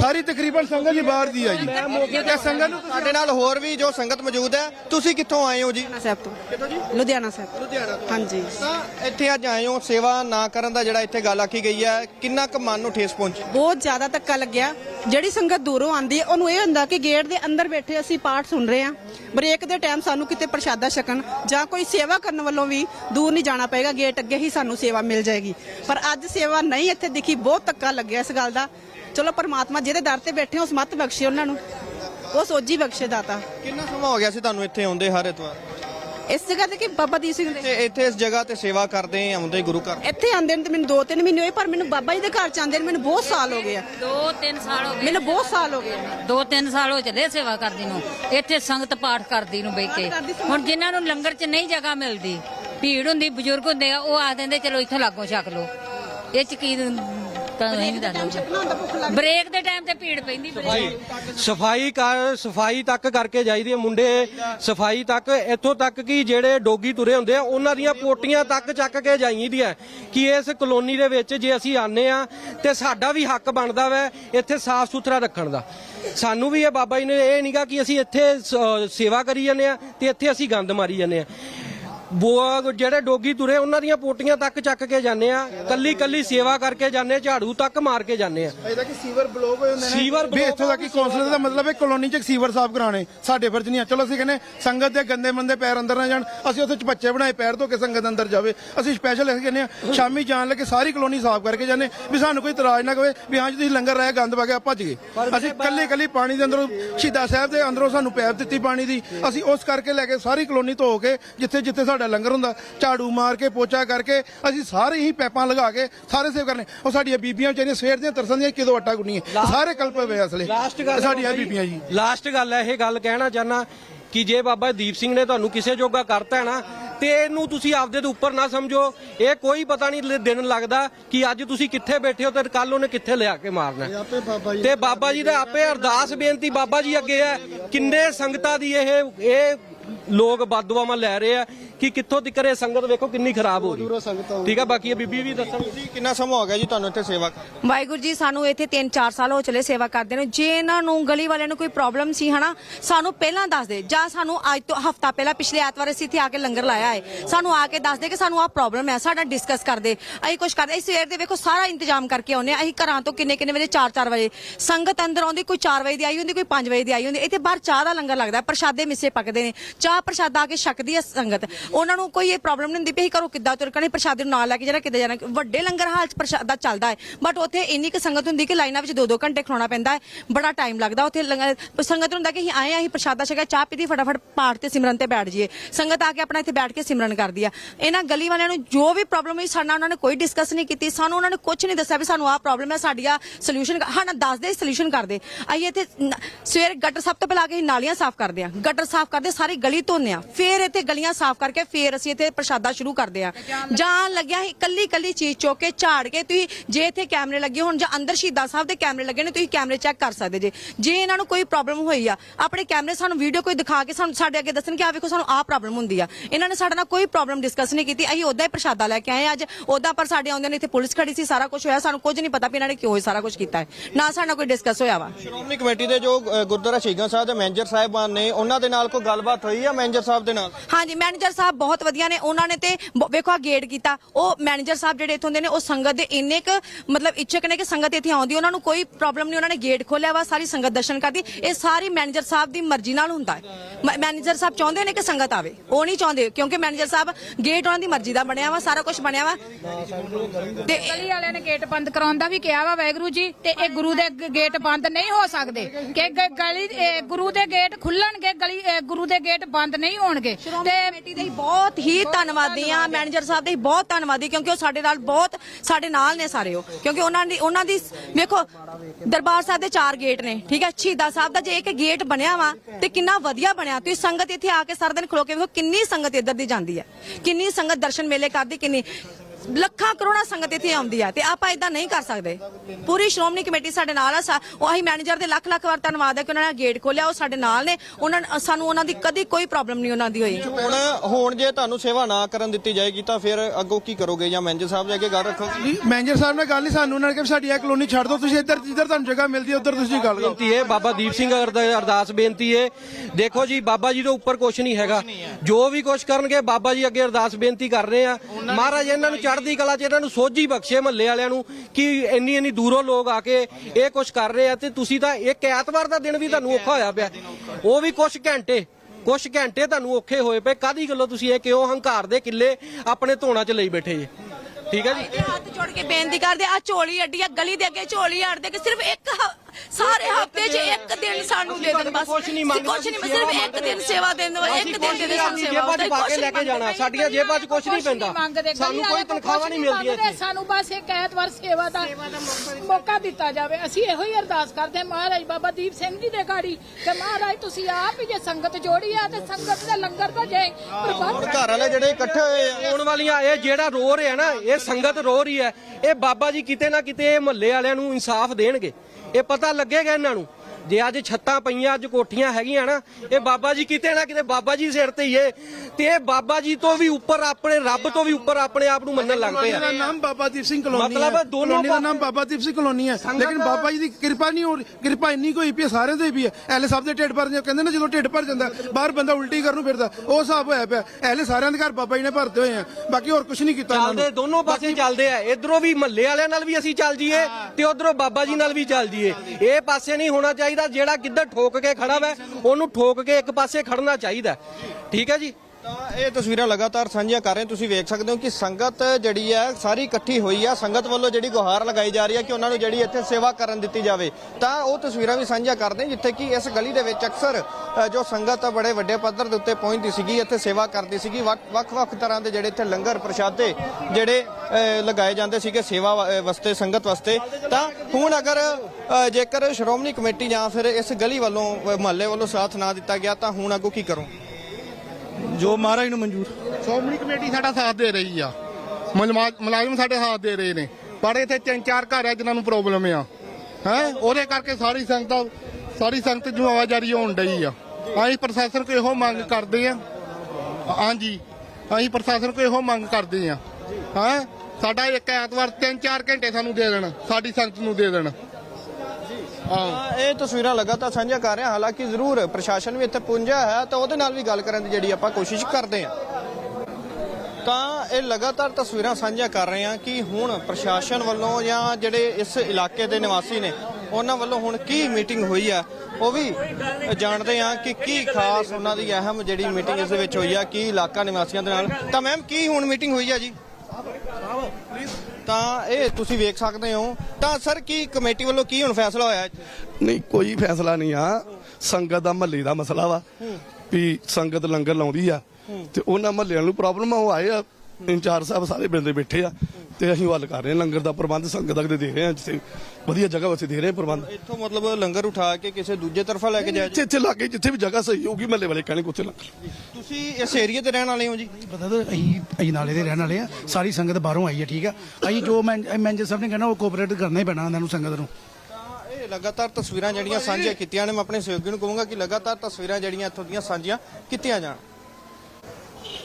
ਸਾਰੀ ਤਕਰੀਬਨ ਸੰਗਤ ਜੀ ਬਾਹਰ ਦੀ ਆ ਜੀ। ਇਹ ਸੰਗਤ ਨੂੰ ਸਾਡੇ ਨਾਲ ਹੋਰ ਵੀ ਜੋ ਸੰਗਤ ਮੌਜੂਦ ਹੈ ਤੁਸੀਂ ਕਿੱਥੋਂ ਆਏ ਹੋ ਜੀ? ਸਾਹਿਬ ਤੋਂ। ਲੁਧਿਆਣਾ ਸਾਹਿਬ। ਲੁਧਿਆਣਾ ਤੋਂ। ਹਾਂਜੀ। ਤਾਂ ਇੱਥੇ ਅੱਜ ਆਏ ਹੋ ਸੇਵਾ ਨਾ ਕਰਨ ਦਾ ਜਿਹੜਾ ਇੱਥੇ ਗੱਲ ਆਖੀ ਗਈ ਹੈ ਕਿੰਨਾ ਕੁ ਮਨ ਨੂੰ ਠੇਸ ਪਹੁੰਚੀ? ਬਹੁਤ ਜ਼ਿਆਦਾ ਧੱਕਾ ਲੱਗਿਆ। ਜਿਹੜੀ ਸੰਗਤ ਦੂਰੋਂ ਆਂਦੀ ਹੈ ਉਹਨੂੰ ਇਹ ਹੁੰਦਾ ਕਿ ਗੇਟ ਦੇ ਅੰਦਰ ਬੈਠੇ ਅਸੀਂ ਪਾਠ ਸੁਣ ਰਹੇ ਹਾਂ। ਬ੍ਰੇਕ ਦੇ ਟਾਈਮ ਸਾਨੂੰ ਕਿਤੇ ਪ੍ਰਸ਼ਾਦਾ ਛਕਣ ਜਾਂ ਕੋਈ ਸੇਵਾ ਕਰਨ ਵੱਲੋਂ ਵੀ ਦੂਰ ਨਹੀਂ ਜਾਣਾ ਪਏਗਾ ਗੇਟ ਅੱਗੇ ਹੀ ਸਾਨੂੰ ਸੇਵਾ ਮਿਲ ਜਾਏਗੀ। ਪਰ ਅੱਜ ਸੇਵਾ ਨਹੀਂ ਇੱਥੇ ਦਿਖੀ ਬਹੁਤ ਧੱਕਾ ਲੱਗਿਆ ਇਸ ਗੱਲ ਦਾ। ਚਲੋ ਪਰਮਾਤਮਾ ਜਿਹਦੇ ਦਰ ਤੇ ਬੈਠੇ ਉਸ ਮੱਤ ਬਖਸ਼ੇ ਉਹਨਾਂ ਨੂੰ। ਉਹ ਸੋਝੀ ਬਖਸ਼ੇ ਦਾਤਾ। ਕਿੰਨਾ ਸਮਾਂ ਹੋ ਗਿਆ ਸੀ ਤੁਹਾਨੂੰ ਇੱਥੇ ਆਉਂਦੇ ਹਰ ਐਤਵਾਰ? ਇਸ ਜਗ੍ਹਾ ਤੇ ਕਿ ਬਾਬਾ ਦੀਪ ਸਿੰਘ ਦੇ? ਤੇ ਇੱਥੇ ਇਸ ਜਗ੍ਹਾ ਤੇ ਸੇਵਾ ਕਰਦੇ ਆਉਂਦੇ ਗੁਰੂ ਘਰ। ਇੱਥੇ ਆਂਦੇ ਨੇ ਤੇ ਮੈਨੂੰ 2-3 ਮਹੀਨੇ ਹੋਏ ਪਰ ਮੈਨੂੰ ਬਾਬਾ ਜੀ ਦੇ ਘਰ ਚ ਆਂਦੇ ਨੇ ਮੈਨੂੰ ਬਹੁਤ ਸਾਲ ਹੋ ਗਏ ਆ। ਦੋ ਤਿੰਨ ਸਾਲ ਹੋ ਗਏ। ਮੈਨੂੰ ਬਹੁਤ ਸਾਲ ਹੋ ਗਏ ਆ। ਦੋ ਤਿੰਨ ਸਾਲ ਹੋ ਚੱਲੇ ਸੇਵਾ ਕਰਦੀ ਨੂੰ। ਇੱਥੇ ਸੰਗਤ ਪਾਠ ਕਰਦੀ ਨੂੰ ਬੈ ਕੇ। ਹੁਣ ਜਿਨ੍ਹਾਂ ਨੂੰ ਲੰਗਰ 'ਚ ਨਹੀਂ ਜਗ੍ਹਾ ਮਿਲਦੀ ਭੀੜ ਹੁੰਦੀ ਬਜ਼ੁਰਗ ਹੁੰਦੇ ਆ ਉਹ ਆ ਦਿੰਦੇ ਚਲੋ ਇੱਥੇ ਲਾਗੋਂ ਛਕ ਲਓ। ਇਹ ਚ ਕੀ ਤਾਂ ਨਹੀਂ ਦੱਸਦਾ ਬ੍ਰੇਕ ਦੇ ਟਾਈਮ ਤੇ ਭੀੜ ਪੈਂਦੀ ਬੜੀ। ਸਫ਼ਾਈ ਕਰ ਸਫ਼ਾਈ ਤੱਕ ਕਰਕੇ ਜਾਈਦੀ ਹੈ ਮੁੰਡੇ। ਸਫ਼ਾਈ ਤੱਕ ਇੱਥੋਂ ਤੱਕ ਕਿ ਜਿਹੜੇ ਡੋਗੀ ਤੁਰੇ ਹੁੰਦੇ ਆ ਉਹਨਾਂ ਦੀਆਂ ਪੋਟੀਆਂ ਤੱਕ ਚੱਕ ਕੇ ਜਾਈਦੀਆਂ। ਕਿ ਇਸ ਕਲੋਨੀ ਦੇ ਵਿੱਚ ਜੇ ਅਸੀਂ ਆਨੇ ਆ ਤੇ ਸਾਡਾ ਵੀ ਹੱਕ ਬਣਦਾ ਵੈ ਇੱਥੇ ਸਾਫ਼ ਸੁਥਰਾ ਰੱਖਣ ਦਾ। ਸਾਨੂੰ ਵੀ ਇਹ ਬਾਬਾ ਜੀ ਨੇ ਇਹ ਨਹੀਂਗਾ ਕਿ ਅਸੀਂ ਇੱਥੇ ਸੇਵਾ ਕਰੀ ਜਾਂਦੇ ਆ ਤੇ ਇੱਥੇ ਅਸੀਂ ਗੰਦ ਮਾਰੀ ਜਾਂਦੇ ਆ ਬੋਆ ਜਿਹੜੇ ਡੋਗੀ ਤੁਰੇ ਉਹਨਾਂ ਦੀਆਂ ਪੋਟੀਆਂ ਤੱਕ ਚੱਕ ਕੇ ਜਾਂਦੇ ਆ। ਕੱਲੀ ਕੱਲੀ ਸੇਵਾ ਕਰਕੇ ਜਾਂਦੇ ਝਾੜੂ ਤੱਕ ਮਾਰ ਕੇ ਜਾਂਦੇ ਆ। ਇਹਦਾ ਕਿ ਸੀਵਰ ਬਲੌਕ ਹੋਏ ਹੁੰਦੇ ਨੇ? ਸੀਵਰ ਵੀ ਇੱਥੋਂ ਤੱਕ ਕਿ ਕੌਂਸਲਰ ਦਾ ਮਤਲਬ ਹੈ ਕਲੋਨੀ ਚ ਸੀਵਰ ਸਾਫ਼ ਕਰਾਣੇ ਸਾਡੇ ਫਰਜ਼ ਨਹੀਂ ਆ। ਚਲੋ ਅਸੀਂ ਕਹਿੰਦੇ ਸੰਗਤ ਦੇ ਗੰਦੇ ਮੰਦੇ ਪੈਰ ਅੰਦਰ ਨਾ ਜਾਣ। ਅਸੀਂ ਉੱਥੇ ਚਪੱਚੇ ਬਣਾਏ ਪੈਰ ਧੋ ਕੇ ਸੰਗਤ ਅੰਦਰ ਜਾਵੇ। ਅਸੀਂ ਸਪੈਸ਼ਲ ਇਹ ਕਹਿੰਦੇ ਆ ਸ਼ਾਮੀ ਜਾਣ ਲੱਗੇ ਸਾਰੀ ਕਲੋਨੀ ਸਾਫ਼ ਕਰਕੇ ਜਾਂਦੇ। ਵੀ ਸਾਨੂੰ ਕੋਈ ਇਤਰਾਜ਼ ਨਾ ਕਵੇ ਵੀ ਹਾਂ ਜੀ ਤੁਸੀਂ ਲੰਗਰ ਰਾਇਆ ਗੰਦ ਪਾ ਕੇ ਭੱਜ ਗਏ। ਅਸੀਂ ਕੱਲੀ ਕੱਲੀ ਪਾਣੀ ਦੇ ਅੰਦਰੋਂ ਸ਼ਹੀਦਾਂ ਸਾਹਿਬ ਦੇ ਅੰਦਰੋਂ ਸਾਨੂੰ ਪੈਪ ਦਿੱਤੀ ਪਾਣੀ ਦੀ। ਅਸੀਂ ਉਸ ਕਰਕੇ ਲੈ ਕੇ ਸਾਰੀ ਕਲੋਨੀ ਧੋ ਕੇ ਜਿੱਥੇ ਜਿੱਥੇ ਸਾਡਾ ਲੰਗਰ ਹੁੰਦਾ ਝਾੜੂ ਮਾਰ ਕੇ ਪੋਚਾ ਕਰਕੇ ਅਸੀਂ ਸਾਰੇ ਹੀ ਪੈਪਾਂ ਲਗਾ ਕੇ ਸਾਰੇ ਸੇਵ ਕਰਨੇ। ਉਹ ਸਾਡੀਆਂ ਬੀਬੀਆਂ ਵਿਚਾਰੀਆਂ ਸਵੇਰ ਦੀਆਂ ਤਰਸਣ ਦੀਆਂ ਕਿਦੋਂ ਆਟਾ ਗੁੰਨੀਏ ਸਾਰੇ ਕਲਪੇ ਹੋਏ ਅਸਲੇ। ਸਾਡੀਆਂ ਬੀਬੀਆਂ ਜੀ। ਲਾਸਟ ਗੱਲ ਹੈ ਇਹ ਗੱਲ ਕਹਿਣਾ ਚਾਹਨਾ ਕਿ ਜੇ ਬਾਬਾ ਦੀਪ ਸਿੰਘ ਨੇ ਤੁਹਾਨੂੰ ਕਿਸੇ ਜੋਗਾ ਕਰਤਾ ਹੈ ਨਾ ਤੇ ਇਹਨੂੰ ਤੁਸੀਂ ਆਪਦੇ ਦੇ ਉੱਪਰ ਨਾ ਸਮਝੋ। ਇਹ ਕੋਈ ਪਤਾ ਨਹੀਂ ਦਿਨ ਲੱਗਦਾ ਕਿ ਅੱਜ ਤੁਸੀਂ ਕਿੱਥੇ ਬੈਠੇ ਹੋ ਤੇ ਕੱਲ ਉਹਨੇ ਕਿੱਥੇ ਲਿਆ ਕੇ ਮਾਰਨਾ। ਤੇ ਬਾਬਾ ਜੀ ਦਾ ਆਪੇ ਅਰਦਾਸ ਬੇਨਤੀ ਬਾਬਾ ਜੀ ਅੱਗੇ ਹੈ ਕਿੰਨੇ ਸੰਗਤਾਂ ਦੀ ਇਹ ਇਹ ਲੋਕ ਬਦਦੁਆਵਾਂ ਲੈ ਰਹੇ ਆ ਕਿ ਕਿੱਥੋਂ ਤੱਕ ਇਹ ਸੰਗਤ ਵੇਖੋ ਕਿੰਨੀ ਖਰਾਬ ਹੋ ਰਹੀ ਠੀਕ ਆ ਬਾਕੀ ਇਹ ਬੀਬੀ ਵੀ ਦੱਸਣ ਤੁਸੀਂ ਕਿੰਨਾ ਸਮਾਂ ਹੋ ਗਿਆ ਜੀ ਤੁਹਾਨੂੰ ਇੱਥੇ ਸੇਵਾ ਕਰ ਵਾਹਿਗੁਰੂ ਜੀ ਸਾਨੂੰ ਇੱਥੇ 3-4 ਸਾਲ ਹੋ ਚਲੇ ਸੇਵਾ ਕਰਦੇ ਨੇ। ਜੇ ਇਹਨਾਂ ਨੂੰ ਗਲੀ ਵਾਲਿਆਂ ਨੂੰ ਕੋਈ ਪ੍ਰੋਬਲਮ ਸੀ ਹਨਾ ਸਾਨੂੰ ਪਹਿਲਾਂ ਦੱਸ ਦੇ। ਜਾਂ ਸਾਨੂੰ ਅੱਜ ਤੋਂ ਹਫਤਾ ਪਹਿਲਾਂ ਪਿਛਲੇ ਐਤਵਾਰ ਅਸੀਂ ਇੱਥੇ ਆ ਕੇ ਲੰਗਰ ਲਾਇਆ ਹੈ। ਸਾਨੂੰ ਆ ਕੇ ਦੱਸ ਦੇ ਕਿ ਸਾਨੂੰ ਆਹ ਪ੍ਰੋਬਲਮ ਹੈ ਸਾਡਾ ਡਿਸਕਸ ਕਰਦੇ ਅਸੀਂ ਕੁਝ ਕਰਦੇ ਅਸੀਂ ਸਵੇਰ ਦੇ ਵੇਖੋ ਸਾਰਾ ਇੰਤਜ਼ਾਮ ਕਰਕੇ ਆਉਂਦੇ ਹਾਂ। ਅਸੀਂ ਘਰਾਂ ਤੋਂ ਕਿੰਨੇ ਕਿੰਨੇ ਵਜੇ? 4-4 ਵਜੇ। ਸੰਗਤ ਅੰਦਰ ਆਉਂਦੀ ਕੋਈ 4 ਵਜੇ ਦੀ ਆਈ ਹੁੰਦੀ ਕੋਈ 5 ਵਜੇ ਦੀ ਆਈ ਹੁੰਦੀ। ਇੱਥੇ ਬਾਹਰ ਚਾਹ ਦਾ ਲੰਗਰ ਲੱਗਦਾ ਪ੍ਰਸ਼ਾਦੇ ਮਿੱਸੇ ਪੱਕਦੇ ਨੇ। ਚਾਹ ਪ੍ਰਸ਼ਾਦਾ ਆ ਕੇ ਛਕਦੀ ਹੈ ਸੰਗਤ। ਉਹਨਾਂ ਨੂੰ ਕੋਈ ਇਹ ਪ੍ਰੋਬਲਮ ਨਹੀਂ ਹੁੰਦੀ ਵੀ ਅਸੀਂ ਘਰੋਂ ਕਿੱਦਾਂ ਤੁਰ ਕਣੇ ਪ੍ਰਸ਼ਾਦੇ ਨੂੰ ਨਾਲ ਲੈ ਕੇ ਜਿਹੜਾ ਕਿੱਦਾਂ ਜਾਣਾ। ਵੱਡੇ ਲੰਗਰ ਹਾਲ ਚ ਪ੍ਰਸ਼ਾਦਾ ਚੱਲਦਾ ਹੈ। ਬਟ ਉੱਥੇ ਇੰਨੀ ਕੁ ਸੰਗਤ ਹੁੰਦੀ ਕਿ ਲਾਈਨਾਂ ਵਿੱਚ 2-2 ਘੰਟੇ ਖਲੋਣਾ ਪੈਂਦਾ ਹੈ। ਬੜਾ ਟਾਈਮ ਲੱਗਦਾ ਉੱਥੇ ਸੰਗਤ ਨੂੰ ਹੁੰਦਾ ਕਿ ਅਸੀਂ ਆਏ ਅਸੀਂ ਪ੍ਰਸ਼ਾਦਾ ਛਕਿਆ, ਚਾਹ ਪੀਤੀ, ਫਟਾਫਟ ਪਾਠ ਤੇ ਸਿਮਰਨ ਤੇ ਬੈਠ ਜਾਈਏ। ਸੰਗਤ ਆ ਕੇ ਆਪਣਾ ਇੱਥੇ ਬੈਠ ਕੇ ਸਿਮਰਨ ਕਰਦੀ ਆ। ਇਹਨਾਂ ਗਲੀ ਵਾਲਿਆਂ ਨੂੰ ਜੋ ਵੀ ਪ੍ਰੋਬਲਮ ਹੋਈ, ਸਾਡਾ ਉਹਨਾਂ ਨੇ ਕੋਈ ਡਿਸਕਸ ਨਹੀਂ ਕੀਤੀ। ਸਾਨੂੰ ਉਹਨਾਂ ਨੇ ਕੁਝ ਨਹੀਂ ਦੱਸਿਆ ਵੀ ਸਾਨੂੰ ਆਹ ਪ੍ਰੋਬਲਮ ਹੈ, ਸਾਡੀ ਆ ਸੋਲੂਸ਼ਨ ਹਾਂ, ਨਾ ਦੱਸਦੇ ਸੋਲੂਸ਼ਨ ਕਰਦੇ। ਅਸੀਂ ਇੱਥੇ ਨ- ਸਵੇਰ ਗਟਰ ਸਭ ਤੋਂ ਪਹਿਲਾਂ ਆ ਕੇ ਅਸੀਂ ਨਾਲੀਆਂ ਸਾਫ਼ ਕਰਦੇ ਆ ਗਟਰ ਸਾਫ਼ ਕਰਦੇ, ਸਾਰੀ ਗਲੀ ਗਲੀ ਧੋਨੇ ਆ। ਫਿਰ ਇੱਥੇ ਗਲੀਆਂ ਸਾਫ਼ ਕਰਕੇ ਫੇਰ ਅਸੀਂ ਇੱਥੇ ਪ੍ਰਸ਼ਾਦਾ ਸ਼ੁਰੂ ਕਰਦੇ ਆ। ਜਾਂ ਲੱਗਿਆ ਹੀ ਕੱਲੀ ਕੱਲੀ ਚੀਜ਼ ਚੁੱਕ ਕੇ ਝਾੜ ਕੇ ਤੁਸੀਂ ਜੇ ਇੱਥੇ ਕੈਮਰੇ ਲੱਗੇ ਹੋਣ ਜਾਂ ਅੰਦਰ ਸ਼ਹੀਦਾਂ ਸਾਹਿਬ ਦੇ ਕੈਮਰੇ ਲੱਗੇ ਨੇ, ਤੁਸੀਂ ਕੈਮਰੇ ਚੈੱਕ ਕਰ ਸਕਦੇ ਜੇ। ਜੇ ਇਹਨਾਂ ਨੂੰ ਕੋਈ ਪ੍ਰੋਬਲਮ ਹੋਈ ਆ, ਆਪਣੇ ਕੈਮਰੇ ਸਾਨੂੰ ਵੀਡੀਓ ਕੋਈ ਦਿਖਾ ਕੇ ਸਾਨੂੰ ਸਾਡੇ ਅੱਗੇ ਦੱਸਣ ਕਿ ਆ ਵੇਖੋ, ਸਾਨੂੰ ਆਹ ਪ੍ਰੋਬਲਮ ਹੁੰਦੀ ਆ। ਇਹਨਾਂ ਨੇ ਸਾਡੇ ਨਾਲ ਕੋਈ ਪ੍ਰੋਬਲਮ ਡਿਸਕਸ ਨਹੀਂ ਕੀਤੀ। ਅਸੀਂ ਉਦਾਂ ਹੀ ਪ੍ਰਸ਼ਾਦਾ ਲੈ ਕੇ ਆਏ ਅੱਜ। ਉਦਾਂ ਪਰ ਸਾਡੇ ਆਉਂਦੇ ਨੇ ਇੱਥੇ ਪੁਲਿਸ ਖੜੀ ਸੀ, ਸਾਰਾ ਕੁਝ ਹੋਇਆ। ਸਾਨੂੰ ਕੁਝ ਨਹੀਂ ਪਤਾ ਵੀ ਇਹਨਾਂ ਨੇ ਕਿਉਂ ਇਹ ਸਾਰਾ ਕੁਝ ਕੀਤਾ ਹੈ। ਨਾ ਸਾਡੇ ਨਾਲ ਕੋਈ ਡਿਸਕਸ ਹੋਇਆ ਵਾ। ਸ਼੍ਰੋਮਣੀ ਕਮੇਟੀ ਦੇ ਜੋ ਗੁਰਦੁਆਰਾ ਸ਼ਹੀਦਾਂ ਸਾਹਿਬ ਦੇ ਮੈਨੇਜਰ ਸਾਹਿਬਾਨ ਨੇ, ਉਹਨਾਂ ਦੇ ਨਾਲ ਕੋਈ ਗੱਲਬਾਤ ਹੋਈ ਆ? ਮੈਨੇਜਰ ਸਾਹਿਬ ਦੇ ਨਾਲ? ਹਾਂਜੀ ਮੈਨੇਜਰ ਸਾਹਿਬ ਬਹੁਤ ਵਧੀਆ ਨੇ। ਉਹਨਾਂ ਨੇ ਤੇ ਬ- ਵੇਖੋ ਆ ਗੇਟ ਕੀਤਾ। ਉਹ ਮੈਨੇਜਰ ਸਾਹਿਬ ਜਿਹੜੇ ਇੱਥੋਂ ਦੇ ਨੇ ਉਹ ਸੰਗਤ ਦੇ ਇੰਨੇ ਕ ਮਤਲਬ ਇੱਛਕ ਨੇ ਕਿ ਸੰਗਤ ਇੱਥੇ ਆਉਂਦੀ। ਉਹਨਾਂ ਨੂੰ ਕੋਈ ਪ੍ਰੋਬਲਮ ਨਹੀਂ ਉਹਨਾਂ ਨੇ ਗੇਟ ਖੋਲਿਆ ਵਾ ਸਾਰੀ ਸੰਗਤ ਦਰਸ਼ਨ ਕਰਦੀ। ਇਹ ਸਾਰੀ ਮੈਨੇਜਰ ਸਾਹਿਬ ਦੀ ਮਰਜ਼ੀ ਨਾਲ ਹੁੰਦਾ ਹੈ। ਮ- ਮੈਨੇਜਰ ਸਾਹਿਬ ਚਾਹੁੰਦੇ ਨੇ ਕਿ ਸੰਗਤ ਆਵੇ। ਉਹ ਨਹੀਂ ਚਾਹੁੰਦੇ ਕਿਉਂਕਿ ਮੈਨੇਜਰ ਸਾਹਿਬ ਗੇਟ ਉਹਨਾਂ ਦੀ ਮਰਜ਼ੀ ਦਾ ਬਣਿਆ ਵਾ ਸਾਰਾ ਕੁਝ ਬਣਿਆ ਵਾ। ਤੇ ਗਲੀ ਵਾਲਿਆਂ ਨੇ ਗੇਟ ਬੰਦ ਕਰਾਉਣ ਦਾ ਵੀ ਕਿਹਾ ਵਾ ਵੈਗਰੂ ਜੀ ਤੇ ਇਹ ਗੁਰੂ ਦੇ ਗ- ਗੇਟ ਬੰਦ ਨਹੀਂ ਹੋ ਸਕਦੇ। ਕਿ ਗ- ਗਲੀ ਇਹ ਗੁਰੂ ਦੇ ਗੇਟ ਖੁੱਲਣਗੇ ਗਲੀ ਇਹ ਗੁਰੂ ਦੇ ਗੇਟ ਬੰਦ ਨਹੀਂ ਹੋਣਗੇ। ਤੇ ਕਮੇਟੀ ਦੇ ਬਹੁਤ ਹੀ ਧੰਨਵਾਦੀ ਆ ਮੈਨੇਜਰ ਸਾਹਿਬ ਦੇ ਬਹੁਤ ਧੰਨਵਾਦੀ ਕਿਉਂਕਿ ਉਹ ਸਾਡੇ ਨਾਲ ਬਹੁਤ ਸਾਡੇ ਨਾਲ ਨੇ ਸਾਰੇ ਉਹ ਕਿਉਂਕਿ ਉਹਨਾਂ ਦੀ ਉਹਨਾਂ ਦੀ ਵੇਖੋ ਦਰਬਾਰ ਸਾਹਿਬ ਦੇ ਚਾਰ ਗੇਟ ਨੇ ਠੀਕ ਹੈ? ਸ਼ਹੀਦਾਂ ਸਾਹਿਬ ਦਾ ਜੇ ਇੱਕ ਗੇਟ ਬਣਿਆ ਵਾ ਤੇ ਕਿੰਨਾ ਵਧੀਆ ਬਣਿਆ। ਤੁਸੀਂ ਸੰਗਤ ਇੱਥੇ ਆ ਕੇ ਸਾਰਾ ਦਿਨ ਖਲੋ ਕੇ ਵੇਖੋ ਕਿੰਨੀ ਸੰਗਤ ਇੱਧਰ ਦੀ ਜਾਂਦੀ ਹੈ। ਕਿੰਨੀ ਸੰਗਤ ਦਰਸ਼ਨ ਮੇਲੇ ਕਰਦੀ ਕਿੰਨੀ ਲੱਖਾਂ ਕਰੋੜਾਂ ਸੰਗਤ ਇੱਥੇ ਆਉਂਦੀ ਆ ਤੇ ਆਪਾਂ ਇਦਾਂ ਨਹੀਂ ਕਰ ਸਕਦੇ। ਪੂਰੀ ਸ਼੍ਰੋਮਣੀ ਕਮੇਟੀ ਸਾਡੇ ਨਾਲ ਆ ਸਾ- ਉਹ ਅਸੀਂ ਮੈਨੇਜਰ ਦੇ ਲੱਖ ਲੱਖ ਵਾਰ ਧੰਨਵਾਦ ਹੈ ਕਿ ਉਹਨਾਂ ਨੇ ਗੇਟ ਖੋਲਿਆ ਉਹ ਸਾਡੇ ਨਾਲ ਨੇ। ਉਹਨਾਂ ਨੇ- ਸਾਨੂੰ ਉਹਨਾਂ ਦੀ ਕਦੀ ਕੋਈ ਪ੍ਰੋਬਲਮ ਨਹੀਂ ਉਹਨਾਂ ਦੀ ਹੋਈ। ਹੁਣ ਹੁਣ ਜੇ ਤੁਹਾਨੂੰ ਸੇਵਾ ਨਾ ਕਰਨ ਦਿੱਤੀ ਜਾਏਗੀ ਤਾਂ ਫਿਰ ਅੱਗੋਂ ਕੀ ਕਰੋਗੇ ਜਾਂ ਮੈਨੇਜਰ ਸਾਹਿਬ ਦੇ ਅੱਗੇ ਗੱਲ ਰੱਖੋਗੇ ਜੀ ਮੈਨੇਜਰ ਸਾਹਿਬ ਨਾਲ ਗੱਲ ਨਹੀਂ ਸਾਨੂੰ ਉਹਨਾਂ ਨੇ ਵੀ ਸਾਡੀ ਇਹ ਕਲੋਨੀ ਛੱਡ ਦਿਓ ਤੁਸੀਂ ਇੱਧਰ ਜਿੱਧਰ ਤੁਹਾਨੂੰ ਜਗ੍ਹਾ ਮਿਲਦੀ ਹੈ ਉੱਧਰ ਤੁਸੀਂ ਗੱਲ ਕਰੋ। ਬੇਨਤੀ ਹੈ ਬਾਬਾ ਦੀਪ ਸਿੰਘ ਅਰਦਾ- ਅਰਦਾਸ ਬੇਨਤੀ ਹੈ। ਦੇਖੋ ਜੀ ਬਾਬਾ ਜੀ ਤੋਂ ਉੱਪਰ ਕੁਝ ਨਹੀਂ ਹੈਗਾ। ਜੋ ਵੀ ਕੁਝ ਕਰਨਗੇ ਬਾਬਾ ਜੀ ਅੱਗੇ ਅਰਦਾਸ ਬੇਨਤੀ ਕਰ ਰਹੇ ਆ। ਮਹਾਰਾਜ ਇਹਨਾਂ ਨੂੰ ਚੜ੍ਹਦੀ ਕਲਾ 'ਚ ਇਹਨਾਂ ਨੂੰ ਸੋਝੀ ਬਖਸ਼ੇ ਮਹੱਲੇ ਵਾਲਿਆਂ ਨੂੰ ਕਿ ਇੰਨੀ ਇੰਨੀ ਦੂਰੋਂ ਲੋਕ ਆ ਕੇ ਇਹ ਕੁਝ ਕਰ ਰਹੇ ਆ ਤੇ ਤੁਸੀਂ ਤਾਂ ਇੱਕ ਐਤਵਾਰ ਦਾ ਦਿਨ ਵੀ ਤੁਹਾਨੂੰ ਔਖਾ ਹੋਇਆ ਪਿਆ। ਉਹ ਵੀ ਕੁਝ ਘੰਟੇ ਕੁਝ ਘੰਟੇ ਤੁਹਾਨੂੰ ਔਖੇ ਹੋਏ ਪਏ। ਕਾਦੀ ਗੱਲੋਂ ਤੁਸੀਂ ਇਹ ਕਿਉਂ ਹੰਕਾਰ ਦੇ ਕਿੱਲੇ ਆਪਣੇ ਧੋਣਾ 'ਚ ਲਈ ਬੈਠੇ ਜੀ? ਠੀਕ ਹੈ ਜੀ? ਹੱਥ ਜੋੜ ਕੇ ਬੇਨਤੀ ਕਰਦੇ ਆ ਝੋਲੀ ਅੱਡੀ ਆ, ਗਲੀ ਦੇ ਅੱਗੇ ਝੋਲੀ ਅੜਦੇ ਕਿ ਸਿਰਫ ਇੱਕ ਸਾਰੇ ਹਫ਼ਤੇ 'ਚ ਇੱਕ ਦਿਨ ਸਾਨੂੰ ਦੇ ਦੇਣ ਬਸ। ਕੁਛ ਨਹੀਂ ਮੰਗਦੇ, ਨਹੀਂ ਸਿਰਫ ਇੱਕ ਦਿਨ ਸੇਵਾ ਦੇਣ ਦੋ ਇੱਕ ਦਿਨ ਦੇ ਦੇ ਸਾਨੂੰ ਸੇਵਾ 'ਚ ਪਾ ਕੇ ਲੈ ਕੇ ਜਾਣਾ ਸਾਡੀਆਂ ਜੇਬਾਂ 'ਚ ਕੁਝ ਨਹੀਂ ਪੈਂਦਾ। ਸਾਨੂੰ ਕੋਈ ਤਨਖਾਹਾਂ ਨਹੀਂ ਮਿਲਦੀਆਂ ਸਾਨੂੰ ਬਸ ਇੱਕ ਐਤਵਾਰ ਸੇਵਾ ਦਾ ਮੌਕਾ ਦਿੱਤਾ ਜਾਵੇ। ਅਸੀਂ ਇਹੋ ਹੀ ਅਰਦਾਸ ਕਰਦੇ ਮਹਾਰਾਜ ਬਾਬਾ ਦੀਪ ਸਿੰਘ ਜੀ ਦੇ ਗਾੜੀ ਕਿ ਮਹਾਰਾਜ ਤੁਸੀਂ ਆਪ ਹੀ ਜੇ ਸੰਗਤ ਜੋੜੀ ਆ ਤੇ ਸੰਗਤ ਦੇ ਲੰਗਰ ਤਾਂ ਜੇ ਪ੍ਰਬੰਧ ਹੁਣ ਘਰ ਵਾਲੇ ਜਿਹੜੇ ਇਕੱਠੇ ਹੋਏ ਆ ਆਉਣ ਵਾਲੀਆਂ ਇਹ ਜਿਹੜਾ ਰੋ ਰਿਹਾ ਨਾ ਇਹ ਸੰਗਤ ਰੋ ਰਹੀ ਹੈ। ਇਹ ਬਾਬਾ ਜੀ ਕਿਤੇ ਨਾ ਕਿਤੇ ਇਹ ਮਹੱਲੇ ਵਾਲਿਆਂ ਨੂੰ ਇਨਸਾਫ ਦੇਣਗੇ। ਇਹ ਪਤਾ ਲੱਗੇਗਾ ਇਹਨਾਂ ਨੂੰ। ਜੇ ਅੱਜ ਛੱਤਾਂ ਪਈਆਂ ਅੱਜ ਕੋਠੀਆਂ ਹੈਗੀਆਂ ਨਾ ਇਹ ਬਾਬਾ ਜੀ ਕਿਤੇ ਨਾ ਕਿਤੇ ਬਾਬਾ ਜੀ ਸਿਰ ਤੇ ਹੀ ਏ। ਤੇ ਇਹ ਬਾਬਾ ਜੀ ਤੋਂ ਵੀ ਉੱਪਰ ਆਪਣੇ ਰੱਬ ਤੋਂ ਵੀ ਉੱਪਰ ਆਪਣੇ ਆਪ ਨੂੰ ਮੰਨਣ ਲੱਗ ਪਏ ਆ। ਨਾਮ ਬਾਬਾ ਦੀਪ ਸਿੰਘ ਕਲੋਨੀ ਮਤਲਬ ਹੈ। ਦੋਨੋਂ ਕਲੋਨੀ ਦਾ ਨਾਮ ਬਾਬਾ ਦੀਪ ਸਿੰਘ ਕਲੋਨੀ ਹੈ। ਲੇਕਿਨ ਬਾਬਾ ਜੀ ਦੀ ਕਿਰਪਾ ਨਹੀਂ ਹੋ ਰਹੀ ਕਿਰਪਾ ਇੰਨੀ ਕੋਈ ਪਈ ਸਾਰਿਆਂ ਦੇ ਵੀ ਹੈ। ਐਲੇ ਸਭ ਦੇ ਢਿੱਡ ਭਰ ਜਾਂਦੇ ਕਹਿੰਦੇ ਨਾ ਜਦੋਂ ਢਿੱਡ ਭਰ ਜਾਂਦਾ ਬਾਹਰ ਬੰਦਾ ਉਲਟੀ ਕਰਨ ਨੂੰ ਫਿਰਦਾ। ਉਹ ਹਿਸਾਬ ਹੋਇਆ ਪਿਆ। ਐਲੇ ਸਾਰਿਆਂ ਦੇ ਘਰ ਬਾਬਾ ਜੀ ਨੇ ਭਰਤੇ ਹੋਏ ਆ। ਬਾਕੀ ਹੋਰ ਕੁਝ ਨਹੀਂ ਕੀਤਾ ਚੱਲਦੇ ਦੋਨੋਂ ਪਾਸੇ ਚੱਲਦੇ ਆ। ਇਧਰੋਂ ਵੀ ਮਹੱਲੇ ਵਾਲਿਆਂ ਨਾਲ ਵੀ ਅਸੀਂ ਚੱਲ ਜੀਏ ਤੇ ਉਧਰੋਂ ਬਾਬਾ ਜੀ ਨਾਲ ਵੀ ਚੱਲ ਜੀਏ ਇਹ ਪਾਸੇ ਨਹੀਂ ਹੋਣਾ ਚਾਹੀਦਾ। ਜਿਹੜਾ ਕਿੱਧਰ ਠੋਕ ਕੇ ਖੜਾ ਵੈ, ਉਹਨੂੰ ਠੋਕ ਕੇ ਇੱਕ ਪਾਸੇ ਖੜਨਾ ਚਾਹੀਦਾ। ਠੀਕ ਹੈ ਜੀ? ਤਾਂ ਇਹ ਤਸਵੀਰਾਂ ਲਗਾਤਾਰ ਸਾਂਝੀਆਂ ਕਰ ਰਹੇ ਤੁਸੀਂ ਵੇਖ ਸਕਦੇ ਹੋ ਕਿ ਸੰਗਤ ਜਿਹੜੀ ਹੈ ਸਾਰੀ ਇਕੱਠੀ ਹੋਈ ਆ। ਸੰਗਤ ਵੱਲੋਂ ਜਿਹੜੀ ਗੁਹਾਰ ਲਗਾਈ ਜਾ ਰਹੀ ਹੈ ਕਿ ਉਹਨਾਂ ਨੂੰ ਜਿਹੜੀ ਇੱਥੇ ਸੇਵਾ ਕਰਨ ਦਿੱਤੀ ਜਾਵੇ। ਤਾਂ ਉਹ ਤਸਵੀਰਾਂ ਵੀ ਸਾਂਝੀਆਂ ਕਰਦੇ ਜਿੱਥੇ ਕਿ ਇਸ ਗਲੀ ਦੇ ਵਿੱਚ ਅਕਸਰ ਜੋ ਸੰਗਤ ਆ ਬੜੇ ਵੱਡੇ ਪੱਧਰ ਦੇ ਉੱਤੇ ਪਹੁੰਚਦੀ ਸੀਗੀ ਇੱਥੇ ਸੇਵਾ ਕਰਦੀ ਸੀਗੀ। ਵੱਖ- ਵੱਖ-ਵੱਖ ਤਰ੍ਹਾਂ ਦੇ ਜਿਹੜੇ ਇੱਥੇ ਲੰਗਰ ਪ੍ਰਸ਼ਾਦੇ ਜਿਹੜੇ ਲਗਾਏ ਜਾਂਦੇ ਸੀਗੇ ਸੇਵਾ ਵਾ- ਵਾਸਤੇ ਸੰਗਤ ਵਾਸਤੇ। ਤਾਂ ਹੁਣ ਅਗਰ ਜੇਕਰ ਸ਼੍ਰੋਮਣੀ ਕਮੇਟੀ ਜਾਂ ਫਿਰ ਇਸ ਗਲੀ ਵੱਲੋਂ ਅ, ਮੁਹੱਲੇ ਵੱਲੋਂ ਸਾਥ ਨਾ ਦਿੱਤਾ ਗਿਆ ਤਾਂ ਹੁਣ ਅੱਗੋਂ ਕੀ ਕਰੋ? ਜੋ ਮਹਾਰਾਜ ਨੂੰ ਮਨਜ਼ੂਰ। ਸ਼੍ਰੋਮਣੀ ਕਮੇਟੀ ਸਾਡਾ ਸਾਥ ਦੇ ਰਹੀ ਆ। ਮੁਲਮਾ- ਮੁਲਾਜ਼ਮ ਸਾਡੇ ਸਾਥ ਦੇ ਰਹੇ ਨੇ। ਪਰ ਇੱਥੇ ਤਿੰਨ ਚਾਰ ਘਰ ਆ ਜਿਨ੍ਹਾਂ ਨੂੰ ਪ੍ਰੋਬਲਮ ਆ। ਹੈ? ਉਹਦੇ ਕਰਕੇ ਸਾਰੀ ਸੰਗਤ ਸਾਰੀ ਸੰਗਤ ਨੂੰ ਆਵਾਜਾਰੀ ਹੋਣ ਡਈ ਆ। ਅਸੀਂ ਪ੍ਰਸ਼ਾਸਨ ਕੋ ਇਹੋ ਮੰਗ ਕਰਦੇ ਆ। ਹਾਂਜੀ। ਅਸੀਂ ਪ੍ਰਸ਼ਾਸਨ ਕੋ ਇਹੋ ਮੰਗ ਕਰਦੇ ਆ। ਹਾਂ? ਸਾਡਾ ਇੱਕ ਐਤਵਾਰ ਤਿੰਨ ਚਾਰ ਘੰਟੇ ਸਾਨੂੰ ਦੇ ਦੇਣ। ਸਾਡੀ ਸੰਗਤ ਨੂੰ ਦੇ ਦੇਣ। ਇਹ ਤਸਵੀਰਾਂ ਲਗਾਤਾਰ ਸਾਂਝਾ ਕਰ ਰਹੇ ਹਾਂ ਹਾਲਾਂਕਿ ਜ਼ਰੂਰ ਪ੍ਰਸ਼ਾਸਨ ਵੀ ਇੱਥੇ ਪੁੰਜਾ ਹੈ, ਤਾਂ ਉਹਦੇ ਨਾਲ ਵੀ ਗੱਲ ਕਰਨ ਦੀ ਜਿਹੜੀ ਆਪਾਂ ਕੋਸ਼ਿਸ਼ ਕਰਦੇ ਹਾਂ। ਤਾਂ ਇਹ ਲਗਾਤਾਰ ਤਸਵੀਰਾਂ ਸਾਂਝਾ ਕਰ ਰਹੇ ਹਾਂ ਕਿ ਹੁਣ ਪ੍ਰਸ਼ਾਸਨ ਵੱਲੋਂ ਜਾਂ ਜਿਹੜੇ ਇਸ ਇਲਾਕੇ ਦੇ ਨਿਵਾਸੀ ਨੇ, ਉਹਨਾਂ ਵੱਲੋਂ ਹੁਣ ਕੀ ਮੀਟਿੰਗ ਹੋਈ ਹੈ ਉਹ ਵੀ ਜਾਣਦੇ ਹਾਂ ਕਿ ਕੀ ਖਾਸ ਉਹਨਾਂ ਦੀ ਅਹਿਮ ਜਿਹੜੀ ਮੀਟਿੰਗ ਇਸ ਵਿੱਚ ਹੋਈ ਆ, ਕੀ ਇਲਾਕਾ ਨਿਵਾਸੀਆਂ ਦੇ ਨਾਲ। ਤਾਂ ਮੈਮ, ਕੀ ਹੁਣ ਮੀਟਿੰਗ ਹੋਈ ਆ ਜੀ? ਤਾਂ ਇਹ ਤੁਸੀਂ ਵੇਖ ਸਕਦੇ ਹੋ। ਤਾਂ ਸਰ, ਕੀ ਕਮੇਟੀ ਵੱਲੋਂ ਕੀ ਹੁਣ ਫੈਸਲਾ ਹੋਇਆ ਇੱਥੇ? ਨਹੀਂ, ਕੋਈ ਫੈਸਲਾ ਨਹੀਂ ਆ। ਸੰਗਤ ਦਾ ਮਹੱਲੇ ਦਾ ਮਸਲਾ ਵਾ ਵੀ ਸੰਗਤ ਲੰਗਰ ਲਾਉਂਦੀ ਆ ਤੇ ਉਹਨਾਂ ਮਹੱਲਿਆਂ ਨੂੰ ਪ੍ਰੋਬਲਮ ਆ ਉਹ ਆਏ ਆ। ਇੰਚਾਰਜ ਸਾਹਿਬ ਸਾਰੇ ਬੰਦੇ ਬੈਠੇ ਆ। ਤੇ ਅਸੀਂ ਉਹ ਹੱਲ ਕਰ ਰਹੇ ਹਾਂ ਲੰਗਰ ਦਾ ਪ੍ਰਬੰਧ ਸੰਗਤ ਤੱਕ ਦੇ ਦੇ ਰਹੇ ਹਾਂ ਜਿੱਥੇ ਵਧੀਆ ਜਗ੍ਹਾ ਵਾਸਤੇ ਦੇ ਰਹੇ ਹਾਂ ਪ੍ਰਬੰਧ। ਇੱਥੋਂ ਮਤਲਬ ਲੰਗਰ ਉਠਾ ਕੇ ਕਿਸੇ ਦੂਜੇ ਤਰਫਾ ਲੈ ਕੇ ਜਾਇਆ ਇੱਥੇ ਇੱਥੇ ਲਾਗੇ ਜਿੱਥੇ ਵੀ ਜਗ੍ਹਾ ਸਹੀ ਹੋਊਗੀ ਮਹੱਲੇ ਵਾਲੇ ਕਹਿਣਗੇ ਉੱਥੇ ਲੰਗਰ। ਤੁਸੀਂ ਇਸ ਏਰੀਆ ਤੇ ਰਹਿਣ ਵਾਲੇ ਹੋ ਜੀ? ਪਤਾ ਤਾਂ ਅਸੀਂ ਅਸੀਂ ਨਾਲੇ ਦੇ ਰਹਿਣ ਵਾਲੇ ਆ ਸਾਰੀ ਸੰਗਤ ਬਾਹਰੋਂ ਆਈ ਹੈ ਠੀਕ ਆ? ਅਸੀਂ ਜੋ ਮੈਨੇਜਰ ਸਾਹਿਬ ਨੇ ਕਹਿਣਾ ਉਹ ਕੋਆਪਰੇਟ ਕਰਨਾ ਹੀ ਪੈਣਾ ਉਹਨਾਂ ਨੂੰ ਸੰਗਤ ਨੂੰ। ਤਾਂ ਇਹ ਲਗਾਤਾਰ ਤਸਵੀਰਾਂ ਜਿਹੜੀਆਂ ਸਾਂਝੀਆਂ ਕੀਤੀਆਂ ਨੇ ਮੈਂ ਆਪਣੇ ਸਹਿਯੋਗੀ ਨੂੰ ਕਹੂੰਗਾ ਕਿ ਲਗਾਤਾਰ ਤਸਵੀਰਾਂ ਜਿਹੜੀਆਂ ਇੱਥੋਂ ਦੀਆਂ ਸਾਂਝੀਆਂ ਕੀਤੀਆਂ ਜਾਣ।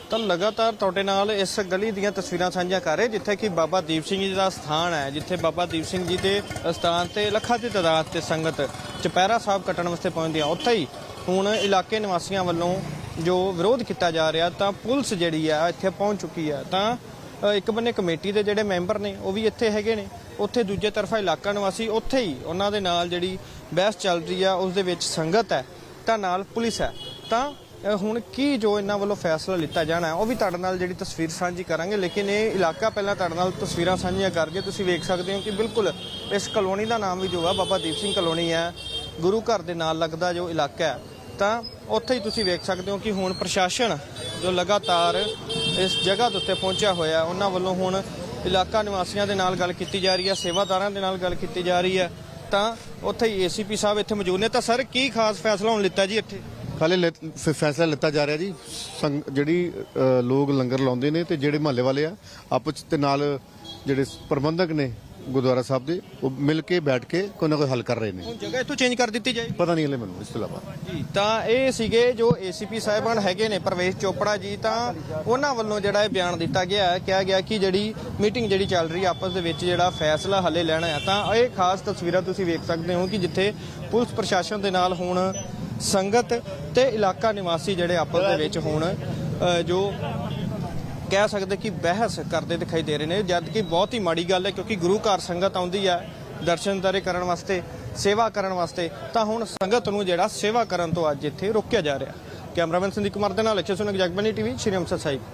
ਤਾਂ ਲਗਾਤਾਰ ਤੁਹਾਡੇ ਨਾਲ ਇਸ ਗਲੀ ਦੀਆਂ ਤਸਵੀਰਾਂ ਸਾਂਝੀਆਂ ਕਰ ਰਹੇ, ਜਿੱਥੇ ਕਿ ਬਾਬਾ ਦੀਪ ਸਿੰਘ ਜੀ ਦਾ ਸਥਾਨ ਹੈ, ਜਿੱਥੇ ਬਾਬਾ ਦੀਪ ਸਿੰਘ ਜੀ ਦੇ ਸਥਾਨ ਤੇ ਲੱਖਾਂ ਦੀ ਤਾਦਾਦ ਤੇ ਸੰਗਤ ਚੁਪਹਿਰਾ ਸਾਹਿਬ ਕੱਟਣ ਵਾਸਤੇ ਪਹੁੰਚਦੀ ਆ ਉੱਥੇ ਹੀ ਹੁਣ ਇਲਾਕੇ ਨਿਵਾਸੀਆਂ ਵੱਲੋਂ ਜੋ ਵਿਰੋਧ ਕੀਤਾ ਜਾ ਰਿਹਾ, ਤਾਂ ਪੁਲਿਸ ਜਿਹੜੀ ਆ ਇੱਥੇ ਪਹੁੰਚ ਚੁੱਕੀ ਆ ਤਾਂ ਇੱਕ ਬੰਨੇ ਕਮੇਟੀ ਦੇ ਜਿਹੜੇ ਮੈਂਬਰ ਨੇ, ਉਹ ਵੀ ਇੱਥੇ ਹੈਗੇ ਨੇ। ਉੱਥੇ ਦੂਜੇ ਤਰਫਾ ਇਲਾਕਾ ਨਿਵਾਸੀ, ਉੱਥੇ ਹੀ ਉਹਨਾਂ ਦੇ ਨਾਲ ਜਿਹੜੀ ਬਹਿਸ ਚੱਲ ਰਹੀ ਆ ਉਸ ਦੇ ਵਿੱਚ ਸੰਗਤ ਹੈ, ਤਾਂ ਨਾਲ ਪੁਲਿਸ ਹੈ। ਤਾਂ ਹੁਣ ਕੀ ਜੋ ਇਹਨਾਂ ਵੱਲੋਂ ਫੈਸਲਾ ਲਿੱਤਾ ਜਾਣਾ ਉਹ ਵੀ ਤੁਹਾਡੇ ਨਾਲ ਜਿਹੜੀ ਤਸਵੀਰ ਸਾਂਝੀ ਕਰਾਂਗੇ, ਲੇਕਿਨ ਇਹ ਇਲਾਕਾ ਪਹਿਲਾਂ ਤੁਹਾਡੇ ਨਾਲ ਤਸਵੀਰਾਂ ਸਾਂਝੀਆਂ ਕਰਕੇ ਤੁਸੀਂ ਵੇਖ ਸਕਦੇ ਹੋ ਕਿ ਬਿਲਕੁਲ ਇਸ ਕਲੋਨੀ ਦਾ ਨਾਮ ਵੀ ਜੋ ਆ, ਬਾਬਾ ਦੀਪ ਸਿੰਘ ਕਲੋਨੀ ਹੈ, ਗੁਰੂ ਘਰ ਦੇ ਨਾਲ ਲੱਗਦਾ ਜੋ ਇਲਾਕਾ ਹੈ। ਤਾਂ ਉੱਥੇ ਹੀ ਤੁਸੀਂ ਵੇਖ ਸਕਦੇ ਹੋ ਕਿ ਹੁਣ ਪ੍ਰਸ਼ਾਸਨ ਜੋ ਲਗਾਤਾਰ ਇਸ ਜਗ੍ਹਾ ਦੇ ਉੱਤੇ ਪਹੁੰਚਿਆ ਹੋਇਆ, ਉਹਨਾਂ ਵੱਲੋਂ ਹੁਣ ਇਲਾਕਾ ਨਿਵਾਸੀਆਂ ਦੇ ਨਾਲ ਗੱਲ ਕੀਤੀ ਜਾ ਰਹੀ ਹੈ, ਸੇਵਾਦਾਰਾਂ ਦੇ ਨਾਲ ਗੱਲ ਕੀਤੀ ਜਾ ਰਹੀ ਹੈ। ਤਾਂ ਉੱਥੇ ਹੀ ਏਸੀਪੀ ਸਾਹਿਬ ਇੱਥੇ ਮੌਜੂਦ ਨੇ। ਤਾਂ ਸਰ, ਕੀ ਖਾਸ ਫੈਸਲਾ ਹੁਣ ਲਿੱਤਾ ਜੀ ਇੱਥੇ? ਖਾਲੀ ਲਿ- ਫ- ਫੈਸਲਾ ਲਿੱਤਾ ਜਾ ਰਿਹਾ ਜੀ। ਸੰਗ- ਜਿਹੜੀ ਅ, ਲੋਕ ਲੰਗਰ ਲਾਉਂਦੇ ਨੇ ਤੇ ਜਿਹੜੇ ਮਹੱਲੇ ਵਾਲੇ ਆ ਆਪਸ 'ਚ ਤੇ ਨਾਲ ਜਿਹੜੇ ਪ੍ਰਬੰਧਕ ਨੇ ਗੁਰਦੁਆਰਾ ਸਾਹਿਬ ਦੇ ਉਹ ਮਿਲ ਕੇ ਬੈਠ ਕੇ ਕੋਈ ਨਾ ਕੋਈ ਹੱਲ ਕਰ ਰਹੇ ਨੇ। ਹੁਣ ਜਗ੍ਹਾ ਇੱਥੋਂ ਚੇਂਜ ਕਰ ਦਿੱਤੀ ਜਾਏ ਪਤਾ ਨਹੀਂ ਹਲੇ ਮੈਨੂੰ ਇਸ ਤੋਂ ਇਲਾਵਾ। ਜੀ ਤਾਂ ਇਹ ਸੀਗੇ ਜੋ ਏਸੀਪੀ ਸਾਹਿਬਾਨ ਹੈਗੇ ਨੇ ਪ੍ਰਵੇਸ਼ ਚੋਪੜਾ ਜੀ ਤਾਂ ਉਹਨਾਂ ਵੱਲੋਂ ਜਿਹੜਾ ਇਹ ਬਿਆਨ ਦਿੱਤਾ ਗਿਆ ਹੈ ਕਿਹਾ ਗਿਆ ਕਿ ਜਿਹੜੀ ਮੀਟਿੰਗ ਜਿਹੜੀ ਚੱਲ ਰਹੀ ਹੈ ਆਪਸ ਦੇ ਵਿੱਚ ਜਿਹੜਾ ਫੈਸਲਾ ਹੱਲੇ ਲੈਣਾ ਹੈ ਤਾਂ ਇਹ ਖਾਸ ਤਸਵੀਰਾਂ ਤੁਸੀਂ ਵੇਖ ਸਕਦੇ ਹੋ ਕਿ ਜਿੱਥੇ ਪੁਲਿਸ ਪ੍ਰਸ਼ਾਸਨ ਦੇ ਨਾਲ ਹੁਣ ਸੰਗਤ ਤੇ ਇਲਾਕਾ ਨਿਵਾਸੀ ਜਿਹੜੇ ਆਪਸ ਦੇ ਵਿੱਚ ਹੁਣ ਜੋ ਕਹਿ ਸਕਦੇ ਕਿ ਬਹਿਸ ਕਰਦੇ ਦਿਖਾਈ ਦੇ ਰਹੇ ਨੇ, ਜਦ ਕਿ ਬਹੁਤ ਹੀ ਮਾੜੀ ਗੱਲ ਹੈ ਕਿਉਂਕਿ ਗੁਰੂ ਘਰ ਸੰਗਤ ਆਉਂਦੀ ਹੈ ਦਰਸ਼ਨ ਦਾਰੇ ਕਰਨ ਵਾਸਤੇ, ਸੇਵਾ ਕਰਨ ਵਾਸਤੇ, ਤਾਂ ਹੁਣ ਸੰਗਤ ਨੂੰ ਜਿਹੜਾ ਸੇਵਾ ਕਰਨ ਤੋਂ ਅੱਜ ਇੱਥੇ ਰੋਕਿਆ ਜਾ ਰਿਹਾ। ਕੈਮਰਾਮੈਨ ਸੰਦੀਪ ਕੁਮਾਰ ਦੇ ਨਾਲ, ਅਛੇ ਸੁਨਕ ਜਗਬਨੀ ਟੀਵੀ, ਸ਼੍ਰੀ ਅੰਮ੍ਰਿਤਸਰ ਸਾਹਿਬ।